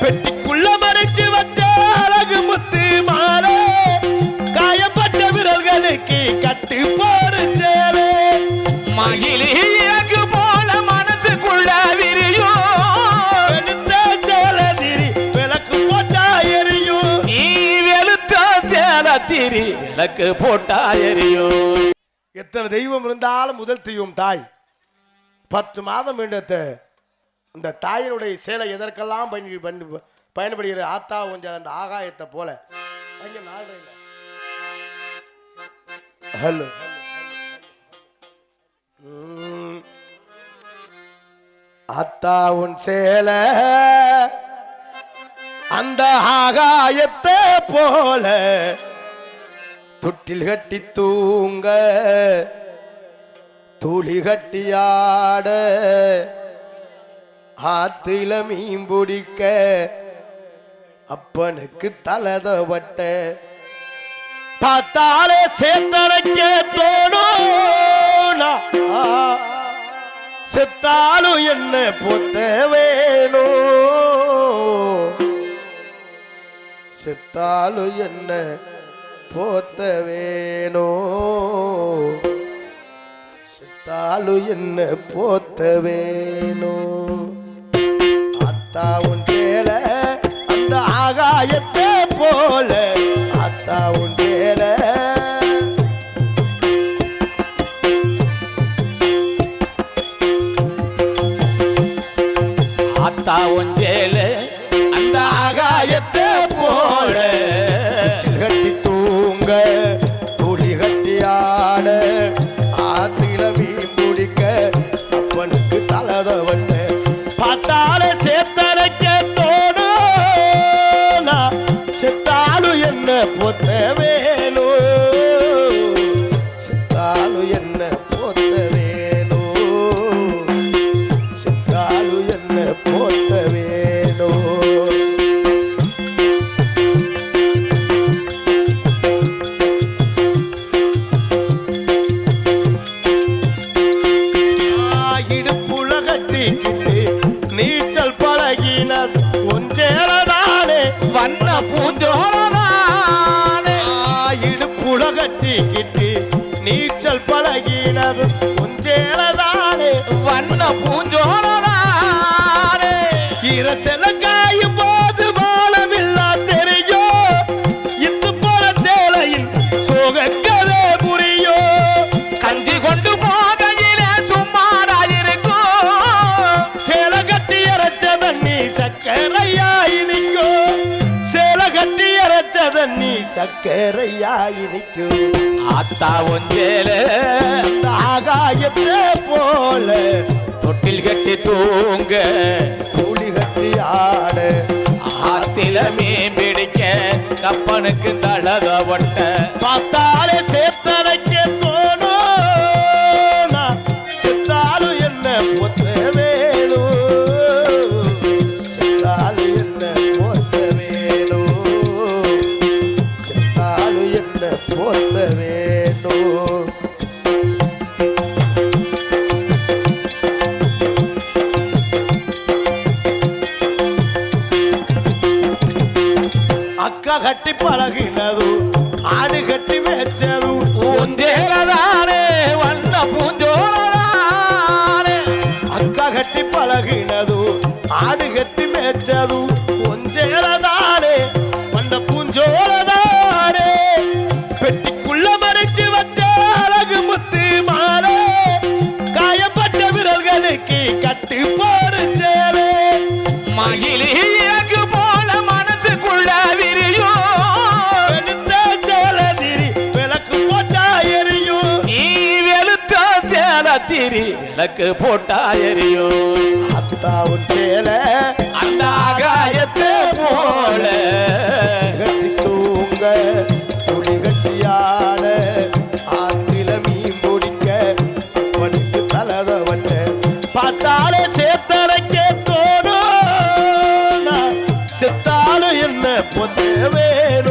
பெட்டிக்குள்ள மறைச்சு வச்ச அழகு முத்து மாறே காயப்பட்ட விரல்களுக்கு கட்டு போடு சேரே மகிழி இறகு போல மனசுக்குள்ள விரியும். வெளுத்த சேலதிரி விளக்கு போட்டா எரியும். நீ வெளுத்த சேல திரி விளக்கு போட்டா எரியும். எத்தனை தெய்வம் இருந்தாலும் முதல் தெய்வம் தாய். பத்து மாதம் வேண்டத்தை இந்த தாயினுடைய சேலை எதற்கெல்லாம் பயன் பயன் பயன்படுகிற ஆத்தா கொஞ்சம் அந்த ஆகாயத்தை போல. அங்க நாலரை ஹலோ. அத்தா உன் சேலை அந்த ஆகாயத்தை போல தொட்டில் கட்டி தூங்க துளி கட்டியாட ஆத்துல மீன் பிடிக்க அப்பனுக்கு தலதவட்ட பார்த்தாலே சேத்தனைக்க தோணும் செத்தாலும் என்ன பொத்த வேணும்? செத்தாலும் என்ன போத்த வேணும்? செத்தாலும் என்ன போத்த வேணும்? அத்தா உன் சேல அந்த ஆகாயத்தை போல. அத்தா உன் அத்தா ஆத்தா ஒன்றேல அந்த ஆகாயத்தை போல. கட்டி தூங்க துளி கட்டியான ஆட. ஆத்தில மீன் பிடிக்க அப்பனுக்கு தலதவட்ட பார்த்தாலே சேர்த்து என்ன பொத்த வேணும் என்ன பொத்த வேணும் செத்தாலும் என்ன பொத்த வேணும் இடுப்புல கட்டிக்கிட்டு நீச்சல் பழகினர். வண்ண பூத்த இடுப்புல கட்டிக்கிட்டு நீச்சல் பழகினர் ஒன்றேறதானே வண்ண பூஞ்சோரனானே இரசல காயும் போது தண்ணி ஆத்தா ஒஞ்சேல அந்த ஆகாயத்தை போல. தொட்டில் கட்டி தூங்க கூலி கட்டி ஆட. ஆத்தில மீன் பிடிக்க கப்பனுக்கு தளத ஒட்ட. பார்த்தாலே சேர்த்த கட்டி பழகினது ஆடு கட்டி ஒன்றேலதானே வண்ண பூஞ்சோரனானே அக்கா கட்டி பழகினது ஆடு கட்டி மேய்ச்சது. கொஞ்சேலதானே பண்ண பூஞ்சோலதானே பெட்டிக்குள்ள மறைச்சு வச்ச அழகு முத்து மாறே காயப்பட்ட விரல்களுக்கு கட்டு போடு சேரே மகிழி சேலத்திரி விளக்கு போட்டா எரியும். அத்தாவும் சேலை அந்த ஆகாயத்தை போல. கட்டி தூங்க துளி கட்டியாட ஆத்தில மீன் பிடிக்க பார்த்தாலே தோணும் நான் செத்தாலும் என்ன பொத்த வேணும்.